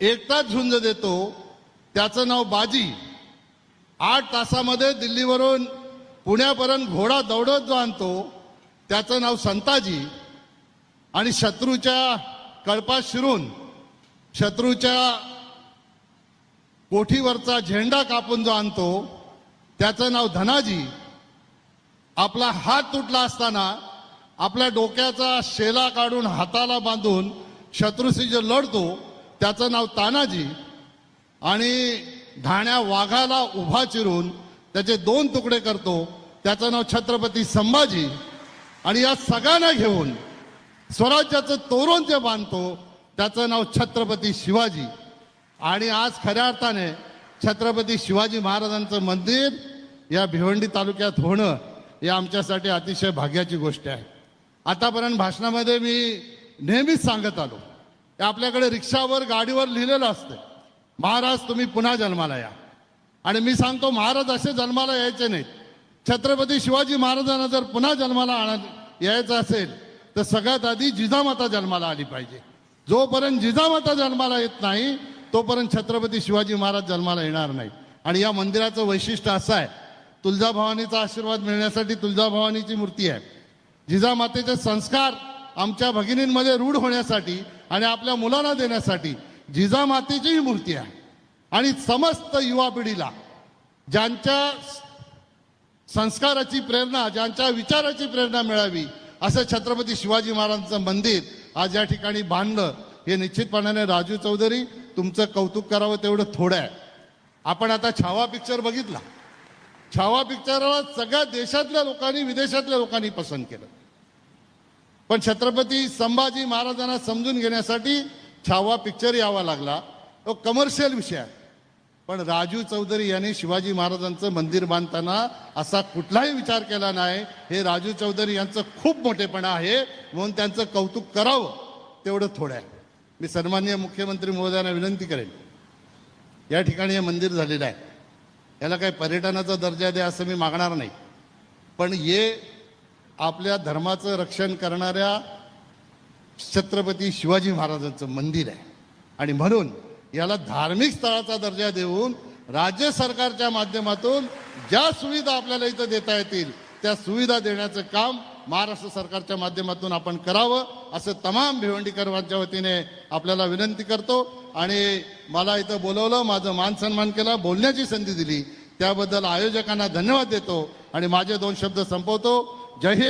एकटाच झुंज देतो. त्याचं नाव बाजी. आठ तासामध्ये दिल्लीवरून पुण्यापर्यंत घोडा दौडत जो आणतो त्याचं नाव संताजी. आणि शत्रूच्या कळपात शिरून शत्रूच्या कोठीवरचा झेंडा कापून जो आणतो त्याचं नाव धनाजी. आपला हात तुटला असताना आपल्या डोक्याचा शेला काढून हाताला बांधून शत्रूशी जो लढतो त्याचं नाव तानाजी. आणि ढाण्या वाघाला उभा चिरून त्याचे दोन तुकडे करतो. त्याचं नाव छत्रपती संभाजी. आणि या सगळ्यांना घेऊन स्वराज्याचं तोरण जे बांधतो. त्याचं नाव छत्रपती शिवाजी. आणि आज खऱ्या अर्थाने छत्रपती शिवाजी महाराजांचं मंदिर या भिवंडी तालुक्यात होणं हे आमच्यासाठी अतिशय भाग्याची गोष्ट आहे. आतापर्यंत भाषणामध्ये मी नेहमीच सांगत आलो. आपल्याकडे रिक्षावर गाडीवर लिहिलेलं असतं महाराज तुम्ही पुन्हा जन्माला या. आणि मी सांगतो महाराज असे जन्माला यायचे नाहीत. छत्रपती शिवाजी महाराजांना जर पुन्हा जन्माला आण यायचं असेल तर सगळ्यात आधी जिजामाता जन्माला आली पाहिजे. जोपर्यंत जिजामाता जन्माला येत नाही तोपर्यंत छत्रपती शिवाजी महाराज जन्माला येणार नाही आणि या मंदिराचं वैशिष्ट्य असं आहे तुळजाभवानीचा आशीर्वाद मिळण्यासाठी तुळजाभवानीची मूर्ती आहे. जिजामातेचे संस्कार आमच्या भगिनींमध्ये रूढ होण्यासाठी आणि आपल्या मुलांना देण्यासाठी जिजामातेचीही मूर्ती आहे. आणि समस्त युवा पिढीला ज्यांच्या संस्काराची प्रेरणा ज्यांच्या विचाराची प्रेरणा मिळावी असं छत्रपती शिवाजी महाराजांचं मंदिर आज या ठिकाणी बांधलं हे निश्चितपणाने राजू चौधरी तुमचं कौतुक करावं तेवढं थोडं आहे. आपण आता छावा पिक्चर बघितला. छावा पिक्चरला सगळ्या देशातल्या लोकांनी विदेशातल्या लोकांनी पसंत केलं. पण छत्रपती संभाजी महाराजांना समजून घेण्यासाठी छावा पिक्चर यावा लागला. तो कमर्शियल विषय आहे. पण राजू चौधरी यांनी शिवाजी महाराजांचं मंदिर बांधताना असा कुठलाही विचार केला नाही. हे राजू चौधरी यांचं खूप मोठेपणा आहे. म्हणून त्यांचं कौतुक करावं तेवढं थोडं आहे. मी सन्माननीय मुख्यमंत्री महोदयांना विनंती करेन. या ठिकाणी हे मंदिर झालेलं आहे. याला काही पर्यटनाचा दर्जा द्या असं मी मागणार नाही. पण हे आपल्या धर्माचं रक्षण करणाऱ्या छत्रपती शिवाजी महाराजांचं मंदिर आहे. आणि म्हणून याला धार्मिक स्थळाचा दर्जा देऊन राज्य सरकारच्या माध्यमातून ज्या सुविधा आपल्याला इथं देता येतील त्या सुविधा देण्याचं काम महाराष्ट्र सरकारच्या माध्यमातून आपण करावं असं तमाम भिवंडीकरांच्या वतीने आपल्याला विनंती करतो. आणि मला इथं बोलवलं माझं मान सन्मान केला बोलण्याची संधी दिली. त्याबद्दल आयोजकांना धन्यवाद देतो. आणि माझे दोन शब्द संपवतो. जय हिंद.